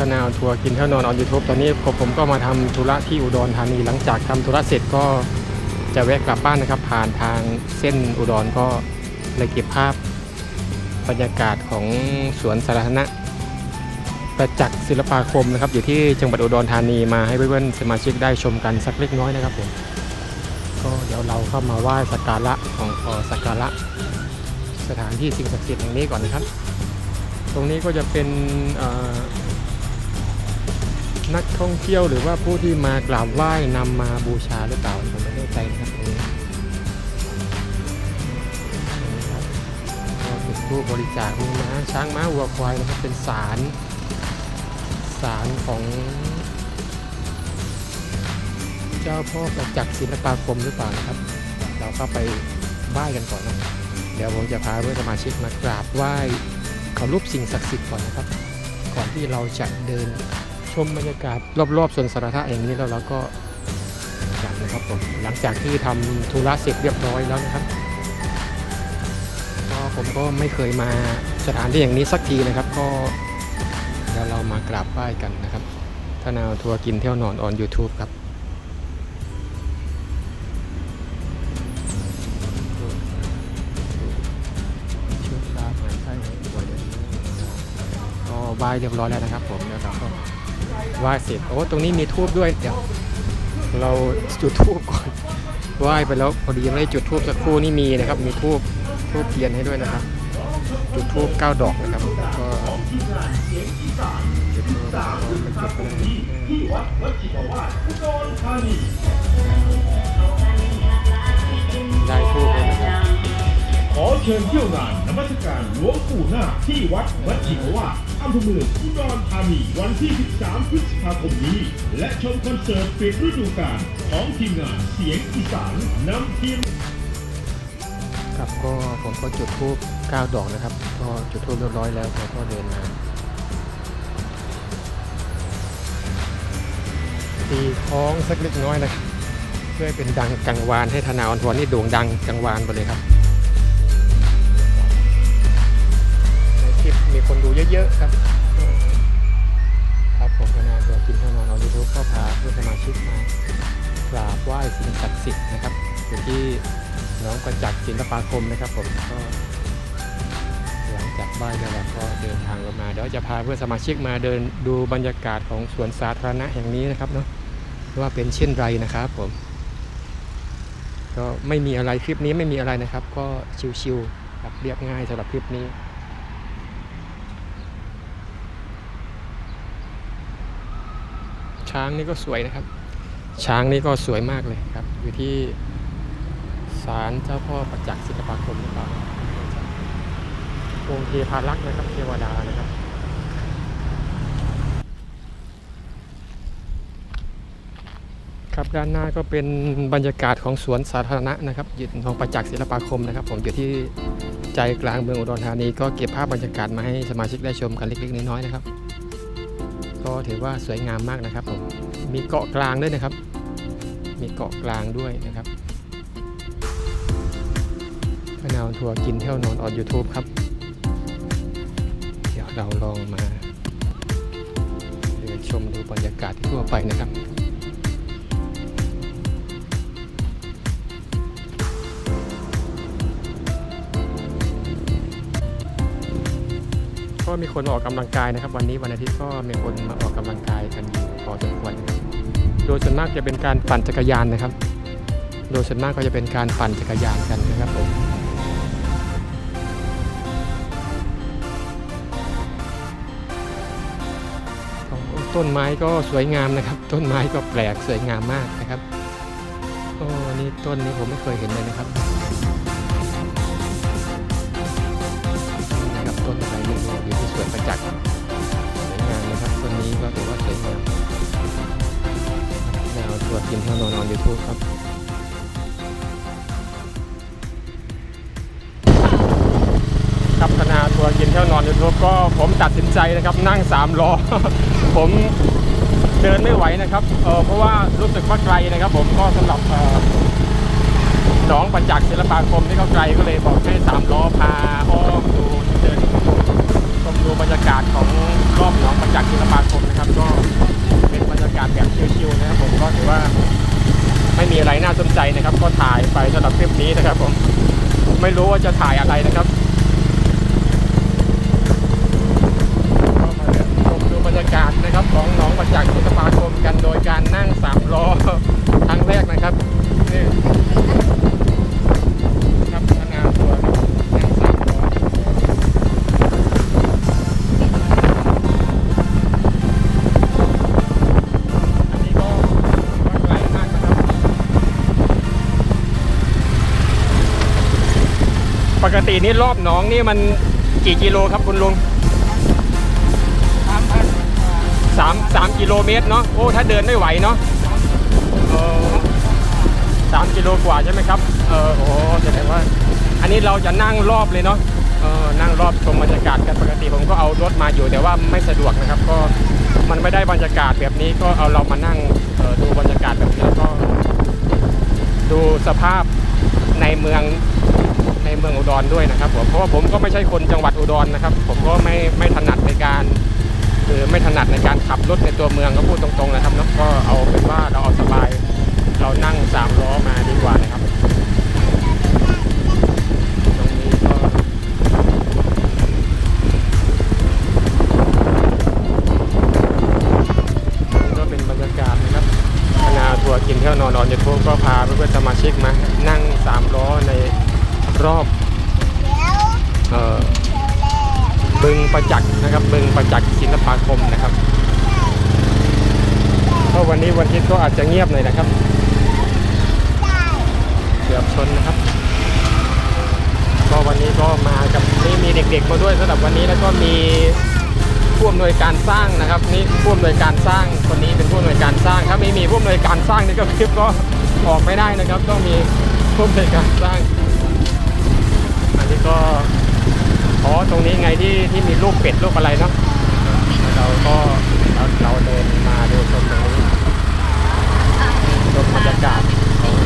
คณาทัวร์กินเที่ยวนอนออนยูทูบตอนนี้ผมผมก็มาทำธุระที่อุดรธานี หลังจากทำธุระเสร็จก็จะแวะกลับบ้านนะครับ ผ่านทางเส้นอุดรก็เลยเก็บภาพบรรยากาศของสวนสาธารณะประจักษ์ศิลปาคมนะครับ อยู่ที่จังหวัดอุดรธานีมาให้เพื่อนๆสมาชิกได้ชมกันสักเล็กน้อยนะครับผมก็เดี๋ยวเราเข้ามาไหว้สักการะของเอ่อสักการะสถานที่สิ่งศักดิ์สิทธิ์แห่งนี้ก่อนนะครับ ตรงนี้ก็จะเป็นอ นักท่องเที่ยวหรือว่าผู้ที่มากราบไหว้นำมาบูชาหรือเปล่าผมไม่แน่ใจนะครับตรงนี้นี่ครับก็เป็นผู้บริจาคมีม้าช้างม้าวัวควายนะครับเป็นศาลศาลของ เจ้าพ่อประจักษ์ศิลปาคมหรือเปล่านะครับ เราเข้าไปไหว้กันก่อนนะเดี๋ยวผมจะพาเพื่อนสมาชิกมากราบไหว้ขอรูปสิ่งศักดิ์สิทธิ์ก่อนนะครับ ก่อนที่เราจะเดิน ชมบรรยากาศรอบๆสวนสาธารณะแห่งนี้แล้วเราก็กลับนะครับผมหลังจากที่ทำธุระเสร็จเรียบร้อยแล้วนะครับก็ผมก็ไม่เคยมาสถานที่อย่างนี้สักทีนะครับ ก็เดี๋ยวเรามากราบไหว้กันนะครับทนาวทัวร์กินเที่ยวนอนออน YouTube ครับช่วยตายเลยก็ไหว้เรียบร้อยแล้วนะครับผมแล้วเราก็ ไหว้เสร็จโอ้ตรงนี้มีทูบด้วย เดี๋ยว เราจุดทูบก่อนไหว้ไปแล้วพอดียังไม่ได้จุดทูบสักครู่นี่มีนะครับ มีทูบทูบเทียนให้ด้วยนะครับ จุดทูบเก้าดอกนะครับก็จุดทูบแล้วก็ไปจุดไปเลยได้ทูบเลยนะครับ ขอเชิญเที่ยวงานนมัสการหลวงปู่นาที่วัดวัดจิมวาอำเภอเมืองอุดรธานีวันที่ 13 พฤษภาคมนี้ และชมคอนเสิร์ตปิดฤดูกาลของทีมงานเสียงอีสานนำทีมครับก็ผมก็จุดทูบ9ดอกนะครับ ก็จุดทูบเรียบร้อยแล้วผมก็เดินมาตีคล้องสักเล็กน้อยนะครับ เพื่อเป็นดังกังวานให้ธนาออนทวนนี่โด่งดังกังวานไปเลยครับ คลิปมีคนดูเยอะๆครับ ครับผมธนาตัวกินข้าวนอนออนยูทูบก็พาเพื่อนสมาชิกมากราบไหว้สิ่งศักดิ์สิทธิ์นะครับอยู่ที่น้องประจักศิลปาคมนะครับ ผมก็หลังจากบ้านแล้วเราก็เดินทางกันมาเดี๋ยวจะพาเพื่อนสมาชิกมาเดินดูบรรยากาศของสวนสาธารณะแห่งนี้นะครับเนาะว่าเป็นเช่นไรนะครับผมก็ไม่มีอะไรคลิปนี้ไม่มีอะไรนะครับ ก็ชิวๆครับเรียบง่ายสำหรับคลิปนี้ ช้างนี่ก็สวยนะครับ ช้างนี่ก็สวยมากเลยครับ อยู่ที่ศาลเจ้าพ่อประจักษ์ศิลปาคมหรือเปล่าองค์เทพารักษ์นะครับเทวดานะครับครับด้านหน้าก็เป็นบรรยากาศของสวนสาธารณะนะครับยึดของประจักษ์ศิลปาคมนะครับ ผมอยู่ที่ใจกลางเมืองอุดรธานี ก็เก็บภาพบรรยากาศมาให้สมาชิกได้ชมกันเล็กๆน้อยๆนะครับ ก็ถือว่าสวยงามมากนะครับผม มีเกาะกลางด้วยนะครับ มีเกาะกลางด้วยนะครับพนาวทัวร์กินเที่ยวนอนออน YouTube ครับ เดี๋ยวเราลองมาเดินชมดูบรรยากาศทั่วไปนะครับก็มีคนมาออกกำลังกายนะครับ วันนี้วันอาทิตย์ก็มีคนมาออกกำลังกายกันอยู่ อสมควร โดยส่วนมากจะเป็นการปั่นจักรยานนะครับ โดยส่วนมากก็จะเป็นการปั่นจักรยานกันนะครับผมต้นไม้ก็สวยงามนะครับ ต้นไม้ก็แปลกสวยงามมากนะครับโอ้นี่ต้นนี้ผมไม่เคยเห็นเลยนะครับนี่นะครับต้นอะไรไม่รู้อยู่ที่สวนประจักษ์ กินเที่ยวนอนออนยูทูบครับครับคณะทัวร์กินเที่ยวนอนยูทูบก็ผมตัดสินใจนะครับนั่ง3ล้อ ผมเดินไม่ไหวนะครับเออเพราะว่ารู้สึกว่าไกลนะครับ ผมก็สำหรับเอ่องประจักษ์ศิลปาคมที่เขาไกลก็เลยบอกให้สามล้อพาอ้อมดูเดินชมดูบรรยากาศของรอบหนองประจักษ์ศิลปาคมนะครับก็าศแบบชิวๆนะครับผมก็ถือว่าไม่มีอะไรน่าสนใจนะครับ ก็ถ่ายไปสำหรับคลิปนี้นะครับผมไม่รู้ว่าจะถ่ายอะไรนะครับ ตินี่รอบหนองนี่มันกี่กิโลครับคุณลุงสามสามกิโลเมตรเนาะโอ้ถ้าเดินไม่ไหวเนาะสามกิโลกว่าใช่ไหมครับเออโอ้แสดงว่า อันนี้เราจะนั่งรอบเลยเนาะเออนั่งรอบชมบรรยากาศกันปกติผมก็เอารถมาอยู่แต่ว่าไม่สะดวกนะครับ ก็มันไม่ได้บรรยากาศแบบนี้ก็เอาเรามานั่งออดูบรรยากาศแบบนี้แล้วก็ ดูสภาพในเมือง เมืองอุดรด้วยนะครับผมเพราะว่าผมก็ไม่ใช่คนจังหวัดอุดรนะครับ ผมก็ไม่ไม่ถนัดในการคือไม่ถนัดในการขับรถในตัวเมืองก็พูดตรงๆนะครับแล้วก็เอาเป็นว่าเราเอาสบาย เรานั่งสามล้อมาดีกว่านะครับ บึงประจักษ์ศิลปาคมนะครับเพราะวันนี้วันอาทิตย์ก็อาจจะเงียบหน่อยนะครับเกือบชนนะครับ ก็วันนี้ก็มากับนี่มีเด็กๆมาด้วยสำหรับวันนี้แล้วก็มีผู้อำนวยการสร้างนะครับนี่ผู้อำนวยการสร้างคนนี้เป็นผู้อำนวยการสร้างถ้าไม่มีผู้อำนวยการสร้างนี่ก็คลิปก็ออกไม่ได้นะครับ ต้องมีผู้อำนวยการสร้างอันนี้ก็ อ๋อ ตรงนี้ไงที่ที่มีลูกเป็ดลูกอะไรเนาะ เราก็เราเราเดินมาดูชมตรงนี้ชมบรรยากาศของ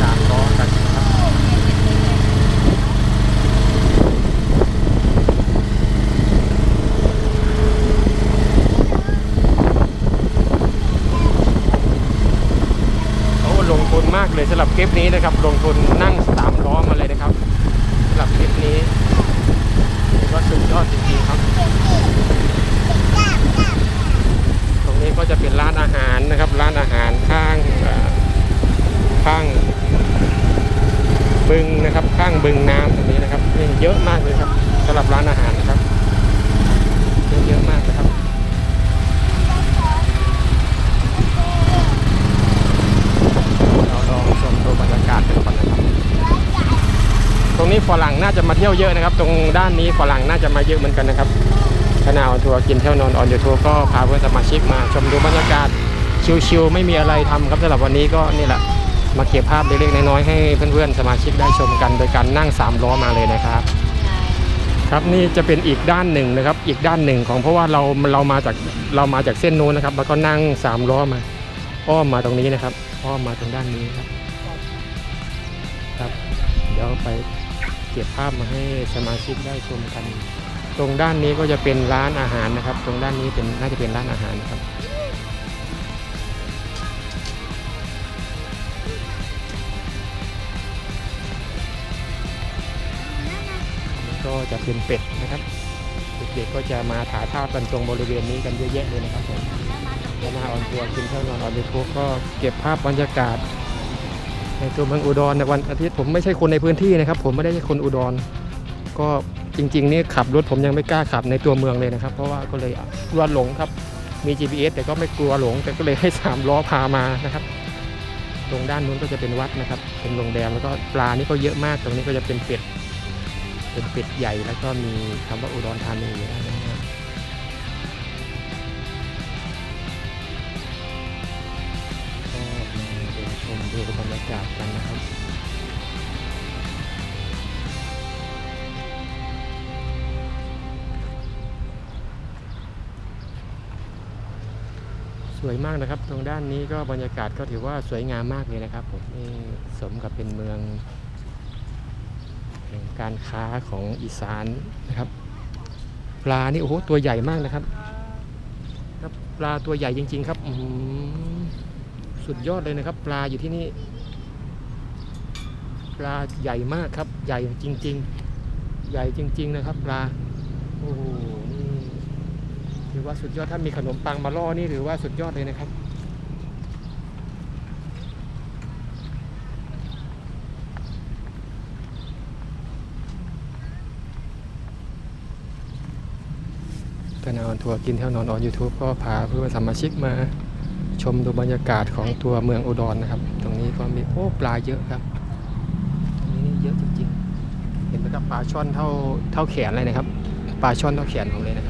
สามล้อกันนะครับโอ้ลงทุนมากเลยสำหรับคลิปนี้นะครับ ลงทุนนั่งสามล้อมาเลยนะครับสำหรับคลิปนี้ถือว่าสุดยอดจริงๆครับ ตรงนี้ก็จะเป็นร้านอาหารนะครับ ร้านอาหารข้างเอ่อข้างบึงนะครั บึงน้ำตรงนี้นะครับนี่เยอะมากเลยครับสำหรับร้านอาหารนะครับเยอะมากนะครับเราลองชมดูบรรยากาศกันก่อนนะครับตรงนี้ฝรั่งน่าจะมาเที่ยวเยอะนะครับ ตรงด้านนี้ฝรั่งน่าจะมาเยอะเหมือนกันนะครับคณะออนทัวร์กินเที่ยวนอนออนยูทูบก็พาเพื่อนสมาชิกมาชมดูบรรยากาศชิลๆไม่มีอะไรทำครับสำหรับวันนี้ก็นี่แหละ มาเก็บภาพเล็กๆน้อยๆให้เพื่อนๆสมาชิกได้ชมกัน โดยการนั่งสามล้อมาเลยนะครับครับนี่จะเป็นอีกด้านหนึ่งนะครับ อีกด้านหนึ่งของเพราะว่าเราเรามาจากเรามาจากเส้นนู้นนะครับ แล้วก็นั่งสามล้อมา อ้อมมาตรงนี้นะครับ อ้อมมาตรงด้านนี้ครับ ครับ เดี๋ยวไปเก็บภาพมาให้สมาชิกได้ชมกัน ตรงด้านนี้ก็จะเป็นร้านอาหารนะครับ ตรงด้านนี้เป็นน่าจะเป็นร้านอาหารนะครับ ก็จะเป็นเป็ดนะครับเด็กๆก็จะมาถ่ายภาพกันตรงบริเวณนี้กันเยอะแยะเลยนะครับผมแล้วมาออนทัวร์กินเที่ยวนอนออนยูทูบก็เก็บภาพบรรยากาศ ในตัวเมืองอุดรในวันอาทิตย์ผมไม่ใช่คนในพื้นที่นะครับ ผมไม่ได้ใช่คนอุดร ก็จริงๆนี่ขับรถผมยังไม่กล้าขับในตัวเมืองเลยนะครับ เพราะว่าก็เลยกลัวหลงครับมี GPS แต่ก็ไม่กลัวหลง แต่ก็เลยให้สามล้อพามานะครับ ตรงด้านนู้นก็จะเป็นวัดนะครับ เป็นโรงแรมแล้วก็ปลานี่ก็เยอะมาก ตรงนี้ก็จะเป็นเป็ด เป็นเป็ดใหญ่แล้วก็มีคำว่าอุดรธานีอยู่ด้านะครับก็มาเดินชมดูบรรยากาศกันนะครับสวยมากนะครับ ตรงด้านนี้ก็บรรยากาศก็ถือว่าสวยงามมากเลยนะครับผมนี่สมกับเป็นเมือง การค้าของอีสานนะครับ ปลานี่โอ้โหตัวใหญ่มากนะครับ ครับปลาตัวใหญ่จริง ๆ ครับสุดยอดเลยนะครับ ปลาอยู่ที่นี่ ปลาใหญ่มากครับ ใหญ่จริง ๆ ใหญ่จริง ๆ นะครับ ปลาโอ้โหนี่ถือว่าสุดยอดถ้ามีขนมปังมาล่อนี่ถือว่าสุดยอดเลยนะครับ ตนอนทัวร์กินเที่ยวนอนออนยูทูบก็พาเพื่อนสมาชิกมาชมดูบรรยากาศของตัวเมืองอุดรนะครับ ตรงนี้ก็มีโอ้ปลาเยอะครับตรงนี้นี่เยอะจริงๆ เห็นไหมครับปลาช่อนเท่าเท่าแขนเลยนะครับ ปลาช่อนเท่าแขนผมเลยนะครับ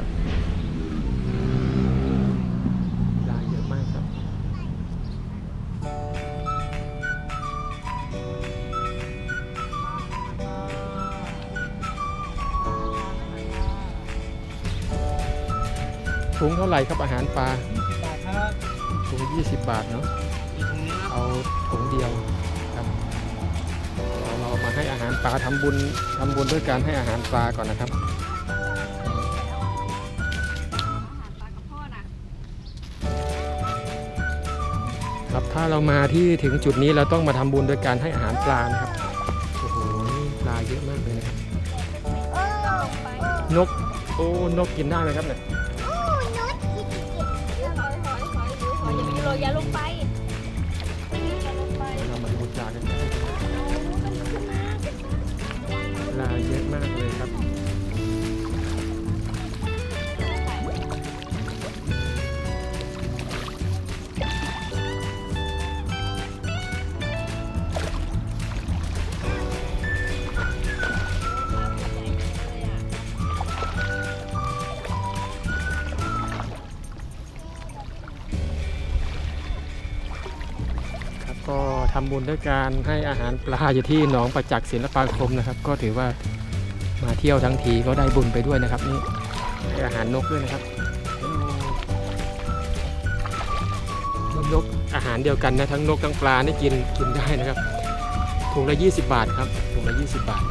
ท่าไหร่ครับอาหารปลาบาทครับถุง20 บาทเนาะอีกถุงนึงครับเอาถุงเดียวครับเราเรามาให้อาหารปลาทำบุญทำบุญด้วยการให้อาหารปลาก่อนนะครับครับถ้าเรามาที่ถึงจุดนี้เราต้องมาทำบุญโดยการให้อาหารปลานะครับโอ้โหนี่ปลาเยอะมากเลยนะครับนกโอ้นกกินได้ไหมครับเนี่ย อย่าลงไปอย่าลงไปเรามาดูจากันนะลาเยอะมากเลยครับ ก็ทำบุญด้วยการให้อาหารปลาอยู่ที่หนองประจักษ์ศิลปาคมนะครับ ก็ถือว่ามาเที่ยวทั้งทีก็ได้บุญไปด้วยนะครับนี่ให้อาหารนกด้วยนะครับนกอาหารเดียวกันนะทั้งนกทั้งปลานี่กินกินได้นะครับถุงละ 20 บาทครับถุงละ 20 บาท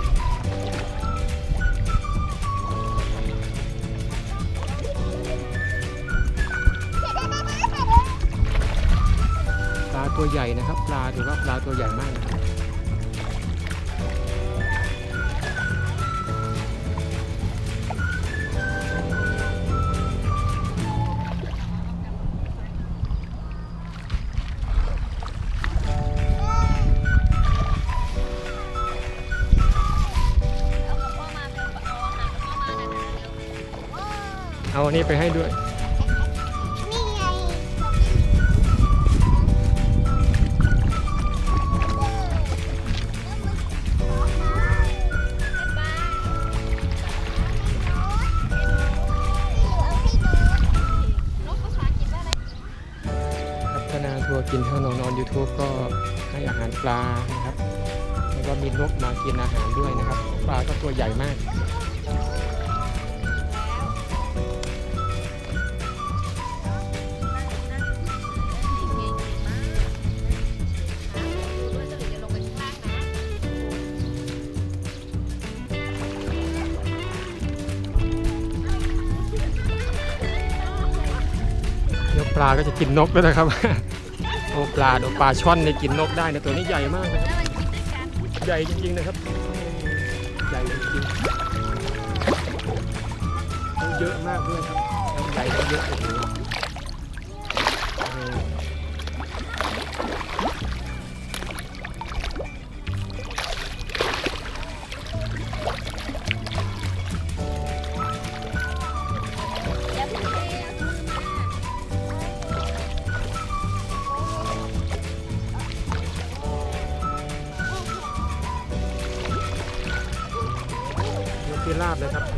ตัวใหญ่นะครับ ปลาถือว่าปลาตัวใหญ่มากนะครับเอาอันนี้ไปให้ด้วย ปลานะครับ แล้วก็มีนกมากินอาหารด้วยนะครับ ปลาก็ตัวใหญ่มากเดี๋ยวปลาก็จะกินนกด้วยนะครับ โอปลาโอ้ปลาช่อนในกินนกได้นะตัวนี้ใหญ่มากนะครับใหญ่จริงๆนะครับใหญ่จริงๆเยอะมากด้วยครับทั้งใหญ่ทั้งเยอะโอ้โหาพิราบนะครับ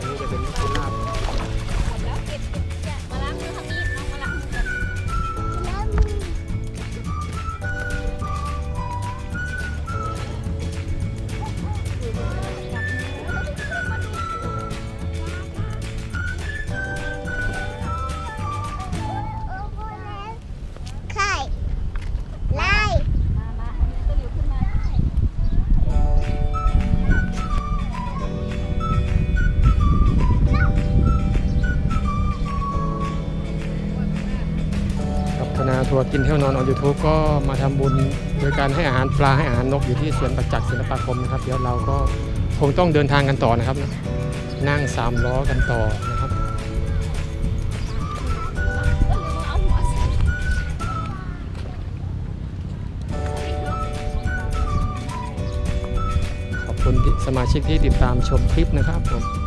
กินเที่ยวนอนออนยูทูบก็มาทำบุญโดยการให้อาหารปลาให้อาหารนกอยู่ที่สวนประจักษ์ศิลปาคมนะครับ เดี๋ยวเราก็คงต้องเดินทางกันต่อนะครับ นั่งสามล้อกันต่อนะครับ ขอบคุณสมาชิกที่ติดตามชมคลิปนะครับผม